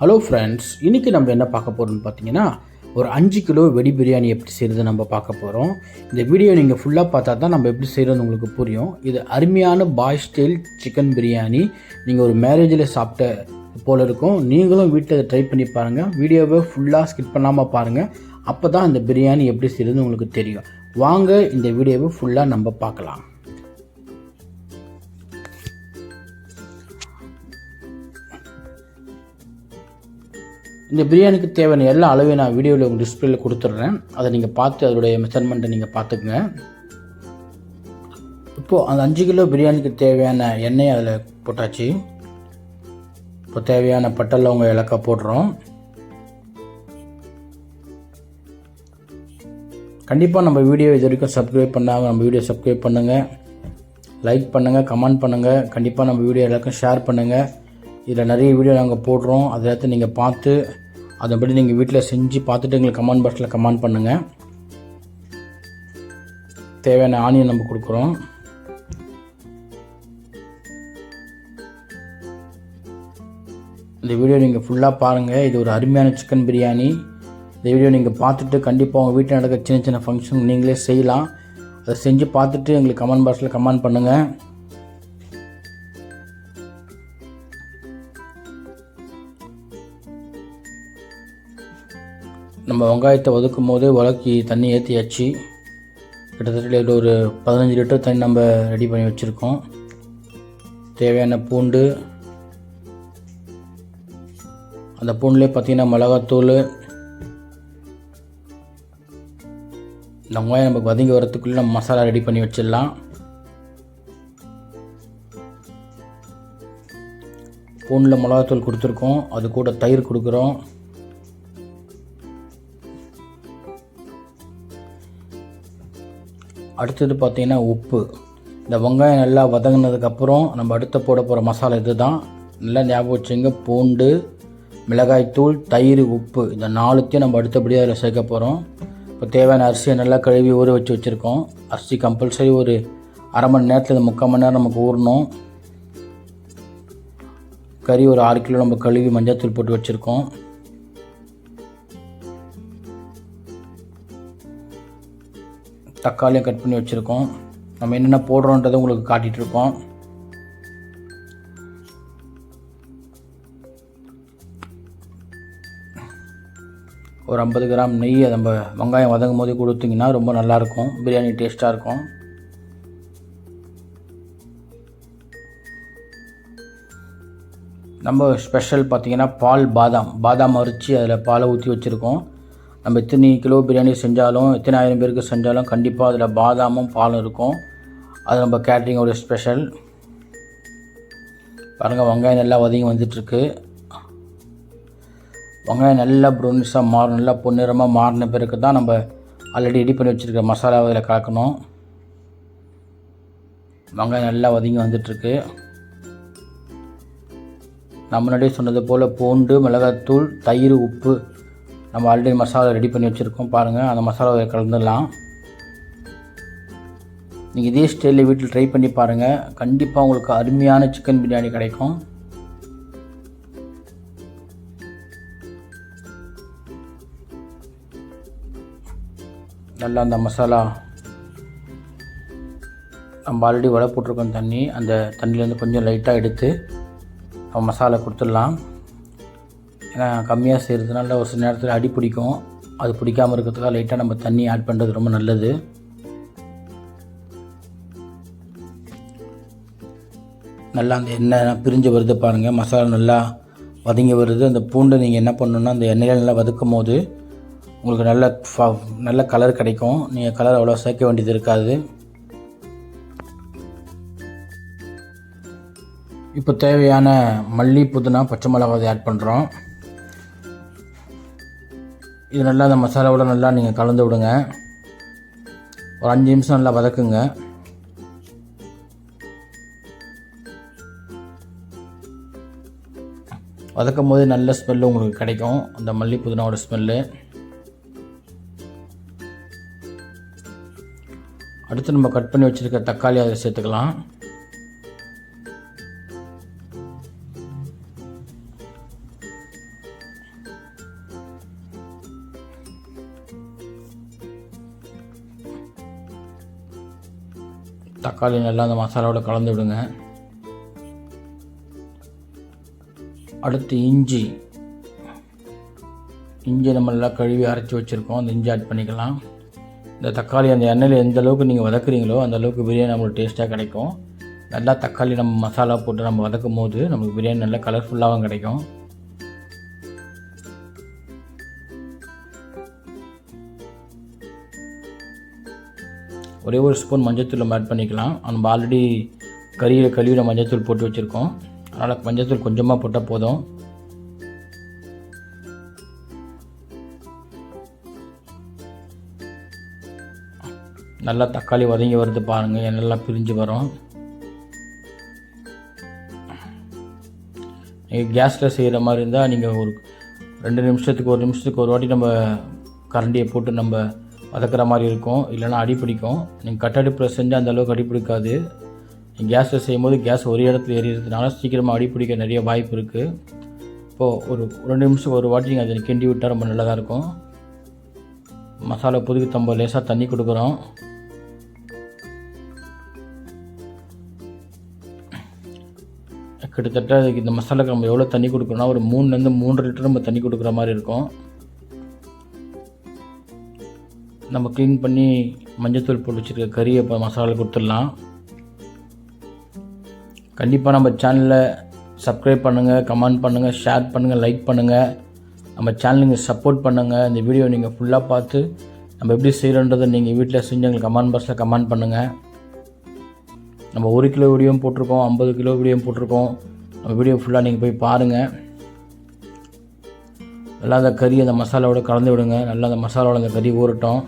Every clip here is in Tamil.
ஹலோ ஃப்ரெண்ட்ஸ் இன்றைக்கி நம்ம என்ன பார்க்க போகிறோம்னு பார்த்தீங்கன்னா ஒரு அஞ்சு கிலோ வெடி பிரியாணி எப்படி செய்கிறது நம்ம பார்க்க போகிறோம் இந்த வீடியோ நீங்கள் ஃபுல்லாக பார்த்தா தான் நம்ம எப்படி செய்கிறது உங்களுக்கு புரியும். இது அருமையான பாய் ஸ்டைல் சிக்கன் பிரியாணி. நீங்கள் ஒரு மேரேஜில் சாப்பிட்ட போல் இருக்கும். நீங்களும் வீட்டில் ட்ரை பண்ணி பாருங்கள் வீடியோவை ஃபுல்லாக ஸ்கிப் பண்ணாமல் பாருங்கள் அப்போ தான் இந்த பிரியாணி எப்படி செய்கிறது உங்களுக்கு தெரியும். வாங்க இந்த வீடியோவை ஃபுல்லாக நம்ம பார்க்கலாம். இந்த பிரியாணிக்கு தேவையான எல்லா அளவையும் நான் வீடியோவில் உங்கள் டிஸ்பிளேல கொடுத்துட்றேன். அதை நீங்கள் பார்த்து அதோடைய மெஷர்மெண்ட்டை நீங்கள் பார்த்துக்குங்க. இப்போது அந்த அஞ்சு கிலோ பிரியாணிக்கு தேவையான எண்ணெய் அதில் போட்டாச்சு. இப்போ தேவையான பட்டை லவங்க இலக்கா போடுறோம். கண்டிப்பாக நம்ம வீடியோ இது வரைக்கும் சப்ஸ்கிரைப் பண்ணாமல் நம்ம வீடியோ சப்ஸ்கிரைப் பண்ணுங்கள் லைக் பண்ணுங்கள் கமெண்ட் பண்ணுங்கள் கண்டிப்பாக நம்ம வீடியோ எல்லாருக்கும் ஷேர் பண்ணுங்கள் இதில் நிறைய வீடியோ நாங்கள் போடுறோம். அதை எடுத்து நீங்கள் பார்த்து அதன்படி நீங்கள் வீட்டில் செஞ்சு பார்த்துட்டு எங்களுக்கு கமெண்ட் பாக்ஸில் கமெண்ட் பண்ணுங்கள் தேவையான ஆனியன் நம்ம கொடுக்குறோம். இந்த வீடியோ நீங்கள் ஃபுல்லாக பாருங்கள் இது ஒரு அருமையான சிக்கன் பிரியாணி இந்த வீடியோ நீங்கள் பார்த்துட்டு கண்டிப்பாக உங்கள் வீட்டில் நடக்கிற சின்ன சின்ன ஃபங்க்ஷன் நீங்களே செய்யலாம். அதை செஞ்சு பார்த்துட்டு எங்களுக்கு கமெண்ட் பாக்ஸில் கமெண்ட் பண்ணுங்கள் நம்ம வெங்காயத்தை ஒதுக்கும் போது உலக்கி தண்ணி ஏற்றியாச்சு கிட்டத்தட்ட இதில் ஒரு பதினஞ்சு லிட்டர் தண்ணி நம்ம ரெடி பண்ணி வச்சுருக்கோம். தேவையான பூண்டு அந்த பூண்டுலேயே பார்த்தீங்கன்னா மிளகாத்தூள் இந்த வெங்காயம் நம்ம வதங்கி வரத்துக்குள்ளே நம்ம மசாலா ரெடி பண்ணி வச்சிடலாம். பூண்டில் மிளகாத்தூள் கொடுத்துருக்கோம். அது கூட தயிர் கொடுக்குறோம். அடுத்தது பார்த்தீங்கன்னா உப்பு. இந்த வெங்காயம் நல்லா வதங்கினதுக்கப்புறம் நம்ம அடுத்த போட போகிற மசாலா இது தான் நல்லா ஞாபகம் வச்சுங்க பூண்டு மிளகாய்த்தூள் தயிர் உப்பு. இந்த நாலுத்தையும் நம்ம அடுத்தபடியாக அதில் சேர்க்க போகிறோம் இப்போ தேவையான அரிசியை நல்லா கழுவி ஊற வச்சு வச்சுருக்கோம். அரிசி கம்பல்சரி ஒரு அரை மணி நேரத்தில் இந்த முக்கால் மணி நேரம் நமக்கு ஊறணும். கறி ஒரு ஆறு கிலோ நம்ம கழுவி மஞ்சள் போட்டு வச்சுருக்கோம். தக்காளியும் கட் பண்ணி வச்சுருக்கோம். நம்ம என்னென்ன போடுறோன்றதை உங்களுக்கு காட்டிகிட்ருக்கோம் ஒரு ஐம்பது கிராம் நெய் நம்ம வெங்காயம் வதங்கும் போது கொடுத்தீங்கன்னா ரொம்ப நல்லாயிருக்கும். பிரியாணி டேஸ்ட்டாக இருக்கும். நம்ம ஸ்பெஷல் பார்த்திங்கன்னா பால் பாதாம். பாதாம் அரிச்சு அதில் பாலை ஊற்றி வச்சுருக்கோம். நம்ம எத்தனை கிலோ பிரியாணி செஞ்சாலும் எத்தனை ஆயிரம் பேருக்கு செஞ்சாலும் கண்டிப்பாக அதில் பாதாமும் பாலும் இருக்கும். அது நம்ம கேட்ரிங்கோட ஸ்பெஷல் பாருங்கள் வெங்காயம் நல்லா வதங்கி வந்துட்டுருக்கு. வெங்காயம் நல்லா ப்ரௌனிஷாக மாறும். நல்லா பொன்னிறமாக மாறின பிறகு தான் நம்ம ஆல்ரெடி ரெடி பண்ணி வச்சுருக்க மசாலாவை அதில் கலக்கணும். வெங்காயம் நல்லா வதங்கி வந்துட்டுருக்கு. நான் முன்னாடியே சொன்னது போல் பூண்டு மிளகாத்தூள் தயிர் உப்பு நம்ம ஆல்ரெடி மசாலா ரெடி பண்ணி வச்சுருக்கோம். பாருங்கள் அந்த மசாலாவை கலந்துடலாம். நீங்கள் இதே ஸ்டைலில் வீட்டில் ட்ரை பண்ணி பாருங்கள் கண்டிப்பாக உங்களுக்கு அருமையான சிக்கன் பிரியாணி கிடைக்கும். நல்லா அந்த மசாலா நம்ம ஆல்ரெடி வடை போட்டிருக்கோம் தண்ணி. அந்த தண்ணியிலேருந்து கொஞ்சம் லைட்டாக எடுத்து நம்ம மசாலா கொடுத்துடலாம். ஏன்னா கம்மியாக செய்கிறதுனால ஒரு சில நேரத்தில் அடி பிடிக்கும். அது பிடிக்காமல் இருக்கிறதுக்காக லைட்டாக நம்ம தண்ணி ஆட் பண்ணுறது ரொம்ப நல்லது. நல்லா அந்த எண்ணெய் பிரிஞ்சு வருது பாருங்கள் மசாலா நல்லா வதங்கி வருது. அந்த பூண்டை நீங்கள் என்ன பண்ணணுன்னா அந்த எண்ணெயில் நல்லா வதக்கும் போது உங்களுக்கு நல்ல ஃப- நல்ல கலர் கிடைக்கும். நீங்கள் கலர் அவ்வளோ சேர்க்க வேண்டியது இருக்காது. இப்போ தேவையான மல்லி புதினா பச்சை மிளகாய் ஆட் பண்ணுறோம் இது நல்லா அந்த மசாலாவோட நல்லா நீங்கள் கலந்து விடுங்க. ஒரு அஞ்சு நிமிஷம் நல்லா வதக்குங்க. வதக்கும் போது நல்ல ஸ்மெல்லு உங்களுக்கு கிடைக்கும். அந்த மல்லி புதினாவோட ஸ்மெல்லு அடுத்து நம்ம கட் பண்ணி வச்சுருக்க தக்காளி அதில் சேர்த்துக்கலாம். தக்காளி நல்லா அந்த மசாலாவோட கலந்து விடுங்க. அடுத்து இஞ்சி. இஞ்சி நம்ம நல்லா கழுவி அரைச்சி வச்சுருக்கோம். அந்த இஞ்சி ஆட் பண்ணிக்கலாம். இந்த தக்காளி அந்த எண்ணெயில் எந்த அளவுக்கு நீங்கள் வதக்குறீங்களோ அந்த அளவுக்கு பிரியாணி நம்மளுக்கு டேஸ்ட்டாக கிடைக்கும். நல்லா தக்காளி நம்ம மசாலா போட்டு நம்ம வதக்கும் போது நமக்கு பிரியாணி நல்லா கலர்ஃபுல்லாகவும் கிடைக்கும். ஒரே ஒரு ஸ்பூன் மஞ்சத்தூள் நம்ம ஆட் பண்ணிக்கலாம். நம்ம ஆல்ரெடி கறியில் கழுவியில் மஞ்சத்தூள் போட்டு வச்சுருக்கோம். அதனால் மஞ்சத்தூள் கொஞ்சமாக போட்டால் போதும். நல்லா தக்காளி வதங்கி வருது பாருங்கள் நல்லா பிரிஞ்சு வரும். நீங்கள் கேஸில் செய்கிற மாதிரி இருந்தால் நீங்கள் ஒரு ரெண்டு நிமிஷத்துக்கு ஒரு நிமிஷத்துக்கு ஒரு வாட்டி நம்ம கரண்டியை போட்டு நம்ம வதக்குற மாதிரி இருக்கும். இல்லைன்னா அடி பிடிக்கும். நீங்கள் கட்டடுப்பில் செஞ்சால் அந்த அளவுக்கு அடி பிடிக்காது. நீங்கள் கேஸில் செய்யும்போது கேஸ் ஒரு இடத்துல எரியறதுனால சீக்கிரமாக அடி பிடிக்க நிறைய வாய்ப்பு இருக்குது இப்போது ஒரு ரெண்டு நிமிஷம் ஒரு வாட்டி நீங்கள் அதை கிண்டி விட்டால் ரொம்ப நல்லதாக இருக்கும். மசாலா புதுக்கு தம்ப லேசாக தண்ணி கொடுக்குறோம். கிட்டத்தட்ட அதுக்கு இந்த மசாலாக்கு நம்ம எவ்வளோ தண்ணி கொடுக்குறோம்னா ஒரு மூணுலேருந்து மூன்று லிட்டர் நம்ம தண்ணி கொடுக்குற மாதிரி இருக்கும். நம்ம க்ளீன் பண்ணி மஞ்சத்தூள் போட்டு வச்சுருக்க கறியை இப்போ மசாலா கொடுத்துடலாம். கண்டிப்பாக நம்ம சேனலை சப்ஸ்கிரைப் பண்ணுங்கள் கமெண்ட் பண்ணுங்கள் ஷேர் பண்ணுங்கள் லைக் பண்ணுங்கள் நம்ம சேனலுக்கு சப்போர்ட் பண்ணுங்கள் இந்த வீடியோ நீங்கள் ஃபுல்லாக பார்த்து நம்ம எப்படி செய்கிறோன்றதை நீங்கள் வீட்டில் செஞ்சு எங்களுக்கு கமெண்ட் பாக்ஸில் கமெண்ட் பண்ணுங்கள் நம்ம ஒரு கிலோ வீடியோவும் போட்டிருக்கோம் ஐம்பது கிலோ வீடியோவும் போட்டிருக்கோம். நம்ம வீடியோ ஃபுல்லாக நீங்கள் போய் பாருங்கள் நல்லா அந்த கறி அந்த மசாலாவோட கலந்து விடுங்க. நல்லா அந்த மசாலாவோட அந்த கறி ஊறட்டும்.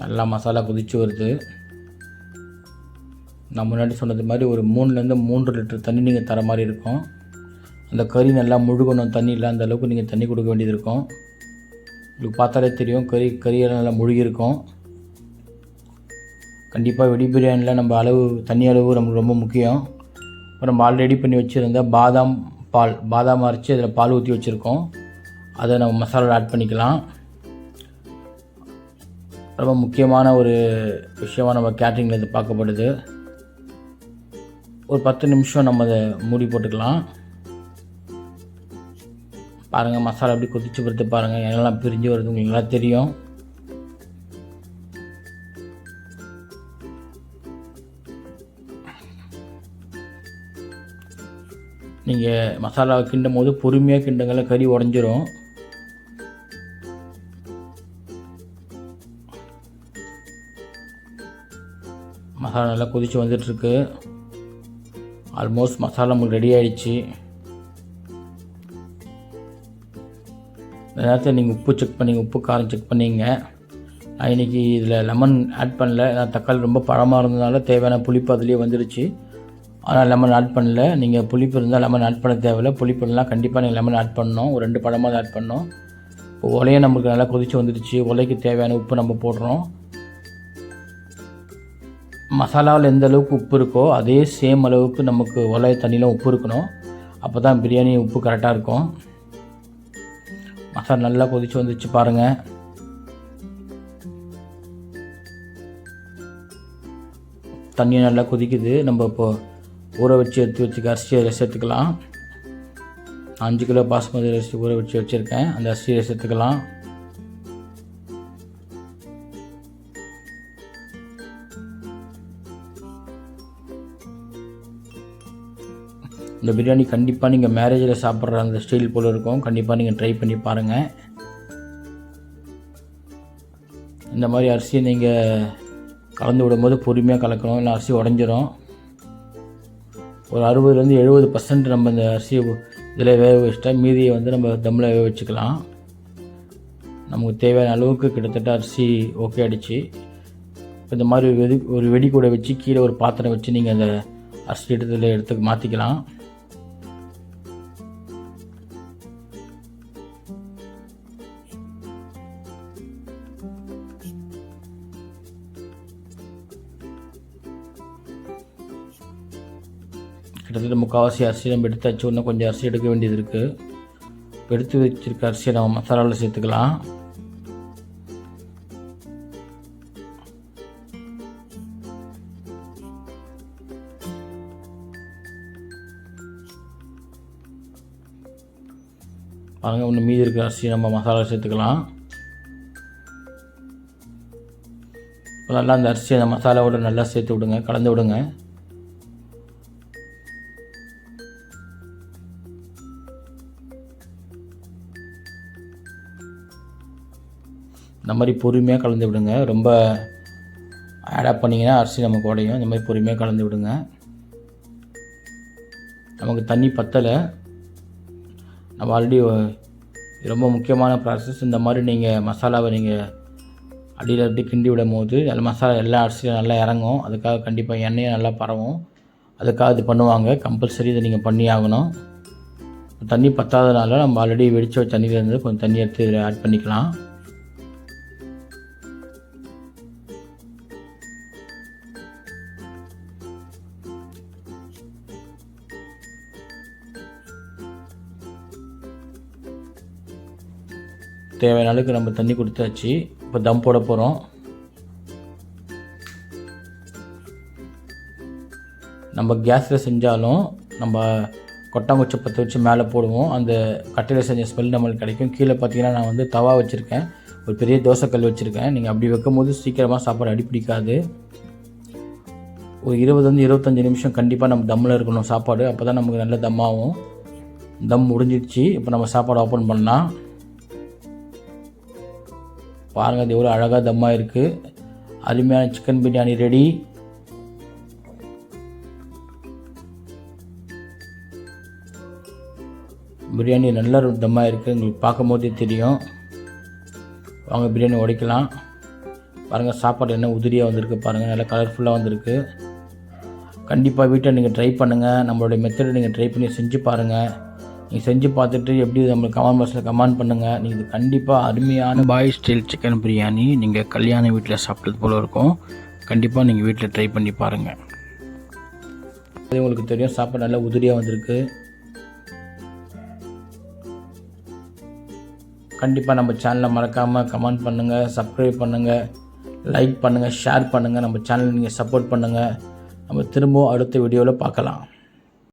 நல்லா மசாலா கொதிச்சு வருது. நான் முன்னாடி சொன்னது மாதிரி ஒரு மூணுலேருந்து மூன்று லிட்டர் தண்ணி நீங்கள் தர மாதிரி இருக்கும். அந்த கறி நல்லா முழுகணும் தண்ணி இல்லை அந்த அளவுக்கு நீங்கள் தண்ணி கொடுக்க வேண்டியது இருக்கும். உங்களுக்கு பார்த்தாலே தெரியும் கறி கறியெல்லாம் நல்லா முழுகியிருக்கும். கண்டிப்பாக வெடி பிரியாணியில் நம்ம அளவு தண்ணி அளவு நமக்கு ரொம்ப முக்கியம். இப்போ நம்ம ஆல்ரெடி பண்ணி வச்சுருந்த பாதாம் பால் பாதாம் அரைச்சி அதில் பால் ஊற்றி வச்சுருக்கோம். அதை நம்ம மசாலாவில் ஆட் பண்ணிக்கலாம். ரொம்ப முக்கியமான ஒரு விஷயமாக நம்ம கேட்ரிங்கில் இது பார்க்கப்படுது. ஒரு பத்து நிமிஷம் நம்ம அதை மூடி போட்டுக்கலாம். பாருங்கள் மசாலா எப்படி கொதிச்சு பொறுத்து பாருங்கள் எல்லாம் பிரிஞ்சு வருது உங்களுக்கு நல்லா தெரியும். நீங்கள் மசாலாவை கிண்டும் போது பொறுமையாக கிண்டுங்கள கறி உடஞ்சிரும். மசாலா நல்லா கொதித்து வந்துட்டுருக்கு. ஆல்மோஸ்ட் மசாலா நம்மளுக்கு ரெடி ஆகிடுச்சு இந்த நேரத்தில் நீங்கள் உப்பு செக் பண்ணி உப்பு காரம் செக் பண்ணிங்க. நான் இன்றைக்கி இதில் லெமன் ஆட் பண்ணல. நான் தக்காளி ரொம்ப பழமாக இருந்ததுனால தேவையான புளிப்பு அதுலேயே வந்துடுச்சு ஆனால் லெமன் ஆட் பண்ணல. நீங்கள் புளிப்பு இருந்தால் லெமன் ஆட் பண்ண தேவையில்ல. புளிப்பு இருந்தால் கண்டிப்பாக நீங்கள் லெமன் ஆட் பண்ணணும். ஒரு ரெண்டு பழமாக தான் ஆட் பண்ணோம் இப்போ உலையை நம்மளுக்கு நல்லா கொதித்து வந்துடுச்சு. உலைக்கு தேவையான உப்பு நம்ம போடுறோம். மசாலாவில் எந்த அளவுக்கு உப்பு இருக்கோ அதே சேம் அளவுக்கு நமக்கு உலை தண்ணியில் உப்பு இருக்கணும். அப்போ தான் பிரியாணி உப்பு கரெக்டாக இருக்கும். மசாலா நல்லா கொதித்து வந்துச்சு பாருங்கள் தண்ணி நல்லா கொதிக்குது. நம்ம இப்போ ஊற வச்சு எடுத்து வச்சுக்க அரிசி அதில் எடுத்துக்கலாம். அஞ்சு கிலோ பாஸ்மதி அரிசி ஊற வச்சு வச்சுருக்கேன். அந்த அரிசியை சேர்த்துக்கலாம் இந்த பிரியாணி கண்டிப்பாக நீங்கள் மேரேஜில் சாப்பிட்ற அந்த ஸ்டைல் போல் இருக்கும். கண்டிப்பாக நீங்கள் ட்ரை பண்ணி பாருங்கள் இந்த மாதிரி அரிசியை நீங்கள் கலந்து விடும்போது பொறுமையாக கலக்கணும். இல்லை அரிசி உடஞ்சிரும். ஒரு அறுபதுலேருந்து எழுபது பர்சன்ட் நம்ம இந்த அரிசியை இதில் வேக வச்சுட்டா மீதியை வந்து நம்ம தம்மில் வேக வச்சுக்கலாம். நமக்கு தேவையான அளவுக்கு கிட்டத்தட்ட அரிசி ஓகே ஆகிடுச்சு இந்த மாதிரி வெடி ஒரு வெடி கூட வச்சு கீழே ஒரு பாத்திரம் வச்சு நீங்கள் அந்த அரிசி எடுத்துல எடுத்து மாற்றிக்கலாம் கிட்டத்தட்ட முக்கால்வாசி அரிசி நம்ம எடுத்தாச்சு இன்னும் கொஞ்சம் அரிசி எடுக்க வேண்டியது இருக்குது இப்போ எடுத்து வச்சிருக்க அரிசியை நம்ம மசாலாவில் சேர்த்துக்கலாம். பாருங்கள் ஒன்று மீதி இருக்கிற அரிசி நம்ம மசாலா சேர்த்துக்கலாம். நல்லா அந்த அரிசியை அந்த மசாலாவோட நல்லா சேர்த்து விடுங்க கலந்து விடுங்க. இந்த மாதிரி பொறுமையாக கலந்து விடுங்க. ரொம்ப ஆட் பண்ணிங்கன்னா அரிசி நமக்கு உடையும் இந்த மாதிரி பொறுமையாக கலந்து விடுங்க. நமக்கு தண்ணி பத்தலை. நம்ம ஆல்ரெடி ரொம்ப முக்கியமான ப்ராசஸ் இந்த மாதிரி நீங்கள் மசாலாவை நீங்கள் அடியில் அப்படி கிண்டி விடும் போது அதில் மசாலா எல்லா அரிசியும் நல்லா இறங்கும். அதுக்காக கண்டிப்பாக எண்ணெயும் நல்லா பரவும். அதுக்காக இது பண்ணுவாங்க. கம்பல்சரி இதை நீங்கள் பண்ணி ஆகணும். தண்ணி பற்றாதனால நம்ம ஆல்ரெடி வெடிச்ச தண்ணியிலேருந்து கொஞ்சம் தண்ணி எடுத்து இதில் ஆட் பண்ணிக்கலாம். தேவையான அளவுக்கு நம்ம தண்ணி கொடுத்தாச்சு. இப்போ தம் போட போகிறோம் நம்ம கேஸில் செஞ்சாலும் நம்ம கொட்டாங்குச்சி பற்ற வச்சு மேலே போடுவோம். அந்த கட்டையில் செஞ்ச ஸ்மெல் நம்மளுக்கு கிடைக்கும். கீழே பார்த்தீங்கன்னா நான் வந்து தவா வச்சுருக்கேன். ஒரு பெரிய தோசைக்கல் வச்சுருக்கேன். நீங்கள் அப்படி வைக்கும்போது சீக்கிரமாக சாப்பாடு அடி பிடிக்காது. ஒரு இருபதுலேருந்து இருபத்தஞ்சி நிமிஷம் கண்டிப்பாக நம்ம தம்மில் இருக்கணும் சாப்பாடு. அப்போ தான் நமக்கு நல்ல தம்மாகும் தம் முடிஞ்சிடுச்சு இப்போ நம்ம சாப்பாடு ஓப்பன் பண்ணலாம். பாருங்கள் அது எவ்வளோ அழகாக தம்மாக இருக்குது அருமையான சிக்கன் பிரியாணி ரெடி பிரியாணி நல்ல தம்மாக இருக்குது உங்களுக்கு பார்க்கும் போதே தெரியும். வாங்க பிரியாணி உடைக்கலாம். பாருங்கள் சாப்பாடு என்ன உதிரியாக வந்திருக்கு பாருங்கள் நல்லா கலர்ஃபுல்லாக வந்திருக்கு. கண்டிப்பாக வீட்டை நீங்கள் ட்ரை பண்ணுங்கள் நம்மளுடைய மெத்தடை நீங்கள் ட்ரை பண்ணி செஞ்சு பாருங்கள் நீங்கள் செஞ்சு பார்த்துட்டு எப்படி நம்மளுக்கு கமெண்ட் பாக்ஸில் கமெண்ட் பண்ணுங்கள் நீங்கள் இது கண்டிப்பாக அருமையான பாய் ஸ்டைல் சிக்கன் பிரியாணி. நீங்கள் கல்யாண வீட்டில் சாப்பிட்டது போல் இருக்கும். கண்டிப்பாக நீங்கள் வீட்டில் ட்ரை பண்ணி பாருங்கள் அது உங்களுக்கு தெரியும் சாப்பாடு நல்லா உதிரியாக வந்திருக்கு. கண்டிப்பாக நம்ம சேனலை மறக்காமல் கமெண்ட் பண்ணுங்கள் சப்ஸ்கிரைப் பண்ணுங்கள் லைக் பண்ணுங்கள் ஷேர் பண்ணுங்கள் நம்ம சேனலை நீங்கள் சப்போர்ட் பண்ணுங்கள் நம்ம திரும்பவும் அடுத்த வீடியோவில் பார்க்கலாம்.